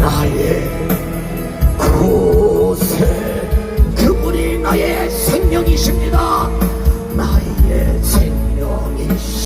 나의 그곳에 그분이 나의 생명이십니다. 나의